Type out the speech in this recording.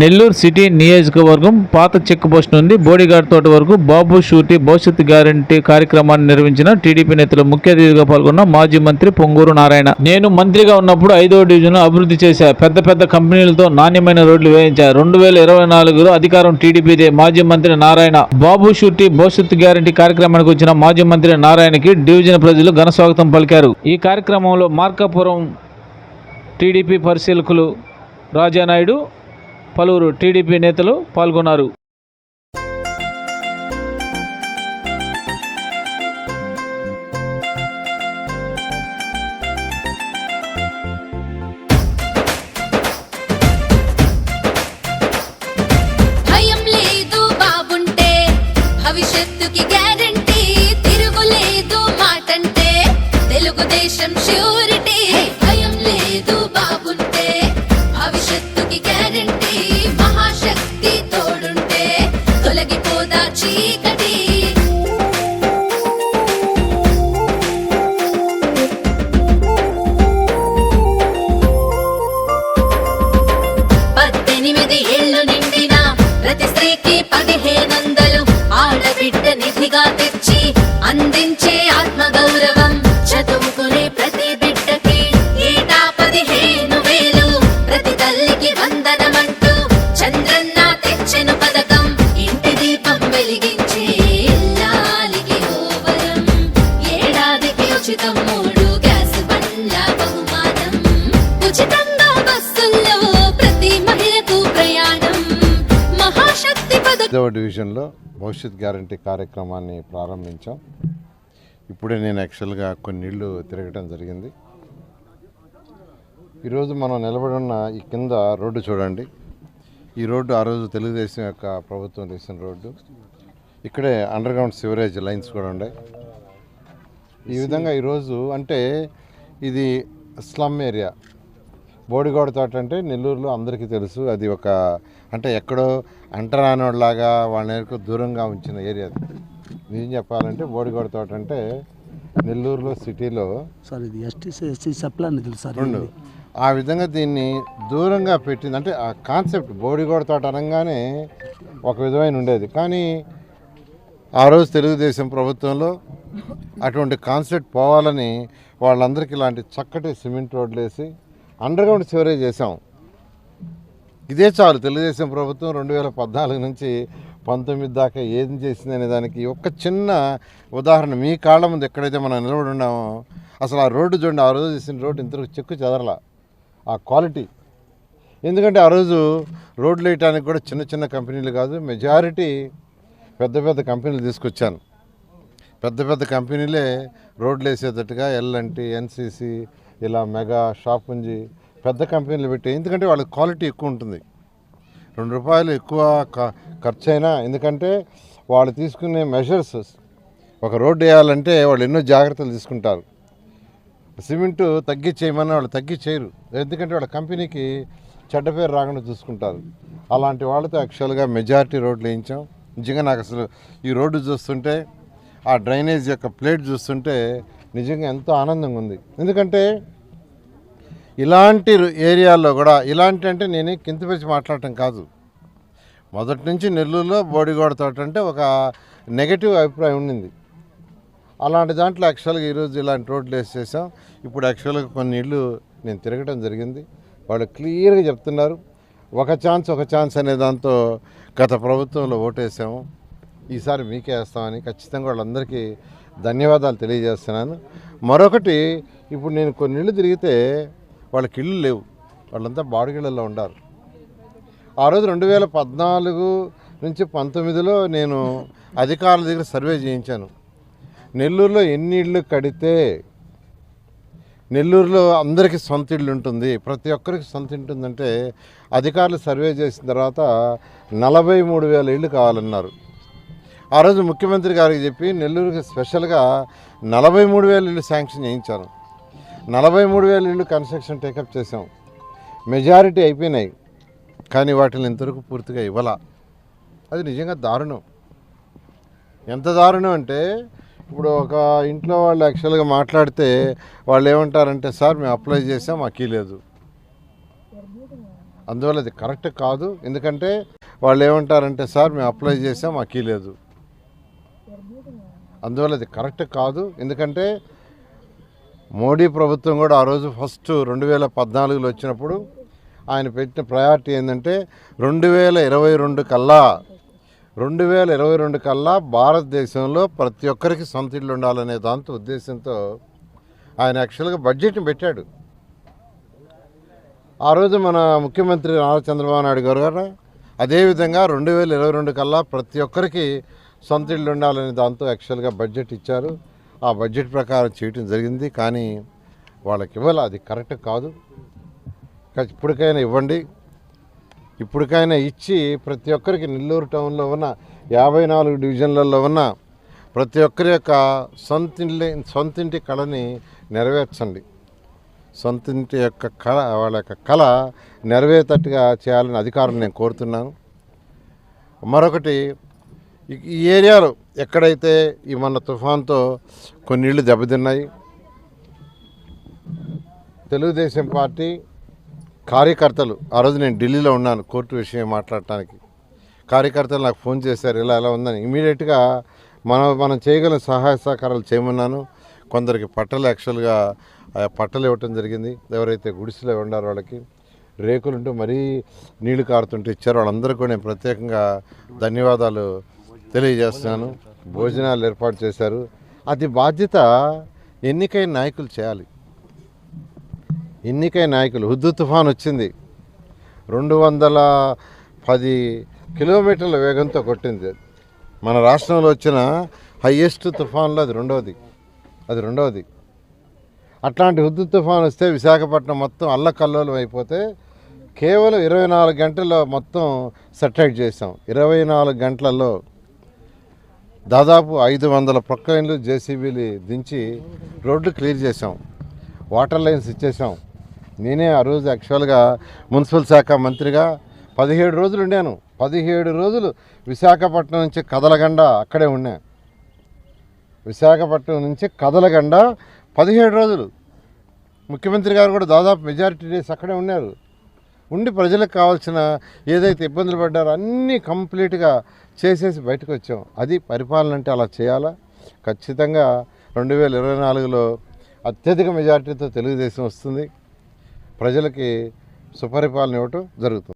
Nellore city నియోజకవర్గం పాత check post నుండి బోడిగాడ్ తోట వరకు బాబు షూటి భవిష్యత్ గ్యారంటీ కార్యక్రమాన్ని నిర్వహించిన టీడీపీ నేతలు ముఖ్య అతిథిగా పాల్గొన్న మాజీ మంత్రి పొంగూరు నారాయణ. నేను మంత్రిగా ఉన్నప్పుడు ఐదో డివిజన్ అభివృద్ధి చేశా. పెద్ద పెద్ద కంపెనీలతో నాణ్యమైన రోడ్లు వేయించా. రెండు వేల ఇరవై నాలుగులో అధికారం టీడీపీదే. మాజీ మంత్రి నారాయణ. బాబు షూటి భవిష్యత్ గ్యారంటీ కార్యక్రమానికి వచ్చిన మాజీ మంత్రి నారాయణకి డివిజన్ ప్రజలు ఘన స్వాగతం పలికారు. ఈ కార్యక్రమంలో మార్కాపురం టీడీపీ పరిశీలకులు రాజానాయుడు పలువురు టీడీపీ నేతలు పాల్గొన్నారు. భయం లేదు భవిష్యత్తుకి గ్యారంటీ తిరుగులేదు మాటంటే తెలుగుదేశం ష్యూరిటీ తెచ్చి అందించే ఆత్మగౌరవం చదువుకునే ప్రతి బిడ్డకి ఏటా పదిహేను వేలు. ప్రతి తల్లికి వందనమంటూ చంద్రన్న తెచ్చెను పథకం. ఇంటి దీపం వెలిగించే ఇల్లాలికి ఓవరం ఏడాదికి ఉచితం ఐదవ డివిజన్లో భవిష్యత్ గ్యారంటీ కార్యక్రమాన్ని ప్రారంభించాం. ఇప్పుడే నేను యాక్చువల్గా కొన్ని ఇళ్ళు తిరగటం జరిగింది. ఈరోజు మనం నిలబడి ఉన్న ఈ కింద రోడ్డు చూడండి. ఈ రోడ్డు ఆ రోజు తెలుగుదేశం యొక్క ప్రభుత్వం తీసిన రోడ్డు. ఇక్కడే అండర్ గ్రౌండ్ సివరేజ్ లైన్స్ కూడా ఉన్నాయి. ఈ విధంగా ఈరోజు అంటే ఇది స్లమ్ ఏరియా. బోడిగోడ తోట అంటే నెల్లూరులో అందరికీ తెలుసు. అది ఒక అంటే ఎక్కడో అంటరానోళ్ళలాగా వాళ్ళ దూరంగా ఉంచిన ఏరియా అది. నిజం చెప్పాలంటే బోడిగోడ తోట అంటే నెల్లూరులో సిటీలో సార్ ఇది ఎస్టీ సప్లా ఆ విధంగా దీన్ని దూరంగా పెట్టింది. అంటే ఆ కాన్సెప్ట్ బోడిగోడ తోట అనగానే ఒక విధమైన ఉండేది. కానీ ఆ రోజు తెలుగుదేశం ప్రభుత్వంలో అటువంటి కాన్సెప్ట్ పోవాలని వాళ్ళందరికీ ఇలాంటి చక్కటి సిమెంట్ రోడ్లు వేసి అండర్గ్రౌండ్ సివరేజ్ చేసాం ఇదే చాలు తెలుగుదేశం ప్రభుత్వం రెండు వేల పద్నాలుగు నుంచి పంతొమ్మిది దాకా ఏం చేసింది అనే దానికి ఒక చిన్న ఉదాహరణ మీ కాళ్ళ ముందు ఎక్కడైతే మనం నిలబడి ఉన్నామో అసలు ఆ రోడ్డు చూడండి ఆ రోజు చేసిన రోడ్డు ఇంతకు చెక్కు చెదరలా. ఆ క్వాలిటీ. ఎందుకంటే ఆ రోజు రోడ్లు వేయటానికి కూడా చిన్న చిన్న కంపెనీలు కాదు మెజారిటీ పెద్ద పెద్ద కంపెనీలు తీసుకొచ్చాను. పెద్ద పెద్ద కంపెనీలే రోడ్లు వేసేటట్టుగా L N T N C C ఇలా మెగా షాప్ ఉంచి పెద్ద కంపెనీలు పెట్టి ఎందుకంటే వాళ్ళకి క్వాలిటీ ఎక్కువ ఉంటుంది. రెండు రూపాయలు ఎక్కువ ఖర్చు అయినా ఎందుకంటే వాళ్ళు తీసుకునే మెషర్స్ ఒక రోడ్డు వేయాలంటే వాళ్ళు ఎన్నో జాగ్రత్తలు తీసుకుంటారు. సిమెంటు తగ్గించేయమని వాళ్ళు తగ్గించేయరు ఎందుకంటే వాళ్ళ కంపెనీకి చెడ్డ పేరు రాకుండా చూసుకుంటారు. అలాంటి వాళ్ళతో యాక్చువల్గా మెజారిటీ రోడ్లు వేయించాం. నిజంగా నాకు అసలు ఈ రోడ్డు చూస్తుంటే ఆ డ్రైనేజ్ యొక్క ప్లేట్ చూస్తుంటే నిజంగా ఎంతో ఆనందంగా ఉంది. ఎందుకంటే ఇలాంటి ఏరియాల్లో కూడా ఇలాంటి అంటే నేను కింద పెంచి మాట్లాడటం కాదు. మొదటి నుంచి నెల్లూరులో బోడిగోడ తోట అంటే ఒక నెగటివ్ అభిప్రాయం ఉండింది. అలాంటి దాంట్లో యాక్చువల్గా ఈరోజు ఇలాంటి రోడ్లు వేసేసాం ఇప్పుడు యాక్చువల్గా కొన్ని ఇళ్ళు నేను తిరగడం జరిగింది. వాళ్ళు క్లియర్గా చెప్తున్నారు. ఒక ఛాన్స్ ఒక ఛాన్స్ అనే దాంతో గత ప్రభుత్వంలో ఓటేసాము. ఈసారి మీకే వేస్తామని ఖచ్చితంగా వాళ్ళందరికీ ధన్యవాదాలు తెలియజేస్తున్నాను. మరొకటి ఇప్పుడు నేను కొన్ని ఇళ్ళు తిరిగితే వాళ్ళకి ఇళ్ళు లేవు. వాళ్ళంతా బాడుగిళ్ళల్లో ఉండారు. ఆ రోజు రెండు వేల పద్నాలుగు నుంచి పంతొమ్మిదిలో నేను అధికారుల దగ్గర సర్వే చేయించాను. నెల్లూరులో ఎన్ని ఇళ్ళు కడితే నెల్లూరులో అందరికీ సొంత ఇల్లు ఉంటుంది. ప్రతి ఒక్కరికి సొంత ఇంటుందంటే అధికారులు సర్వే చేసిన తర్వాత నలభై మూడు వేల ఇళ్ళు కావాలన్నారు. ఆ రోజు ముఖ్యమంత్రి గారికి చెప్పి నెల్లూరుకి స్పెషల్గా నలభై మూడు వేల ఇళ్ళు శాంక్షన్ చేయించారు. నలభై మూడు వేల ఇళ్ళు కన్స్ట్రక్షన్ టేకప్ చేసాం మెజారిటీ అయిపోయినాయి. కానీ వాటిని ఇంతవరకు పూర్తిగా ఇవ్వాల. అది నిజంగా దారుణం. ఎంత దారుణం అంటే ఇప్పుడు ఒక ఇంట్లో వాళ్ళు యాక్చువల్గా మాట్లాడితే వాళ్ళు ఏమంటారంటే సార్ మేము అప్లై చేసాం మాకు లేదు. అందువల్ల అది కరెక్ట్ కాదు. ఎందుకంటే వాళ్ళు ఏమంటారంటే సార్ మేము అప్లై చేసాం మాకు లేదు. అందువల్ల అది కరెక్ట్ కాదు. ఎందుకంటే మోడీ ప్రభుత్వం కూడా ఆ రోజు ఫస్ట్ రెండు వేల పద్నాలుగులో వచ్చినప్పుడు ఆయన పెట్టిన ప్రయారిటీ ఏంటంటే రెండు వేల ఇరవై రెండు కల్లా రెండు వేల ఇరవై రెండు కల్లా భారతదేశంలో ప్రతి ఒక్కరికి సొంత ఇల్లు ఉండాలనే దాంతో ఉద్దేశంతో ఆయన యాక్చువల్గా బడ్జెట్ని పెట్టాడు. ఆ రోజు మన ముఖ్యమంత్రి నారా చంద్రబాబు నాయుడు గారు గారు అదేవిధంగా రెండు వేల ఇరవై రెండు కల్లా ప్రతి ఒక్కరికి సొంత ఇల్లు ఉండాలనే దాంతో యాక్చువల్గా బడ్జెట్ ఇచ్చారు. ఆ బడ్జెట్ ప్రకారం చేయటం జరిగింది. కానీ వాళ్ళకి ఇవ్వాలి? అది కరెక్ట్ కాదు. కానీ ఇప్పటికైనా ఇవ్వండి. ఇప్పటికైనా ఇచ్చి ప్రతి ఒక్కరికి నెల్లూరు టౌన్లో ఉన్న యాభై నాలుగు డివిజన్లలో ఉన్న ప్రతి ఒక్కరి యొక్క సొంతింటి సొంతింటి కళని నెరవేర్చండి. సొంతింటి యొక్క కళ వాళ్ళ యొక్క కళ నెరవేరేటట్టుగా చేయాలని అధికారులు నేను కోరుతున్నాను. మరొకటి ఈ- ఏరియాలో ఎక్కడైతే ఈ మన తుఫాన్తో కొన్ని ఇళ్ళు దెబ్బతిన్నాయి తెలుగుదేశం పార్టీ కార్యకర్తలు ఆ రోజు నేను ఢిల్లీలో ఉన్నాను కోర్టు విషయం మాట్లాడటానికి. కార్యకర్తలు నాకు ఫోన్ చేశారు ఇలా ఎలా ఉందని. ఇమీడియట్గా మనం మనం చేయగల సహాయ సహకారాలు చేయమన్నాను. కొందరికి పట్టలు యాక్చువల్గా ఆ పట్టలు ఇవ్వటం జరిగింది. ఎవరైతే గుడిసెలో ఉండారో వాళ్ళకి రేకులుంటూ మరీ నీళ్ళు కారుతుంటూ ఇచ్చారు. వాళ్ళందరూ కూడా నేను ప్రత్యేకంగా ధన్యవాదాలు తెలియజేస్తున్నాను. భోజనాలు ఏర్పాటు చేశారు. అది బాధ్యత ఎన్నికైన నాయకులు చేయాలి. ఎన్నికైన నాయకులు. హుద్దు తుఫాన్ వచ్చింది. రెండు వందల పది కిలోమీటర్ల వేగంతో కొట్టింది. మన రాష్ట్రంలో వచ్చిన హయ్యెస్ట్ తుఫాన్లో అది రెండవది. అది రెండవది. అట్లాంటి హుద్దు తుఫాన్ వస్తే విశాఖపట్నం మొత్తం అల్లకల్లోలం అయిపోతే కేవలం ఇరవై నాలుగు గంటల్లో మొత్తం సెటైట్ చేసాం ఇరవై నాలుగు గంటలలో దాదాపు ఐదు వందల ప్రొక్లైన్లు జేసీబీలు దించి రోడ్లు క్లియర్ చేసాం వాటర్ లైన్స్ ఇచ్చేసాం నేనే ఆ రోజు యాక్చువల్గా మున్సిపల్ శాఖ మంత్రిగా పదిహేడు రోజులు ఉండాను. పదిహేడు రోజులు విశాఖపట్నం నుంచి కదలగండ అక్కడే ఉన్నా విశాఖపట్నం నుంచి కదలగండ పదిహేడు రోజులు. ముఖ్యమంత్రి గారు కూడా దాదాపు మెజారిటీ డేస్ అక్కడే ఉన్నారు. ఉండి ప్రజలకు కావాల్సిన ఏదైతే ఇబ్బందులు పడ్డారో అన్నీ కంప్లీట్గా చేసేసి బయటకు వచ్చాం అది పరిపాలన అంటే అలా చేయాలా? ఖచ్చితంగా రెండు వేల ఇరవై నాలుగులో అత్యధిక మెజారిటీతో తెలుగుదేశం వస్తుంది. ప్రజలకి సుపరిపాలన ఇవ్వటం జరుగుతుంది.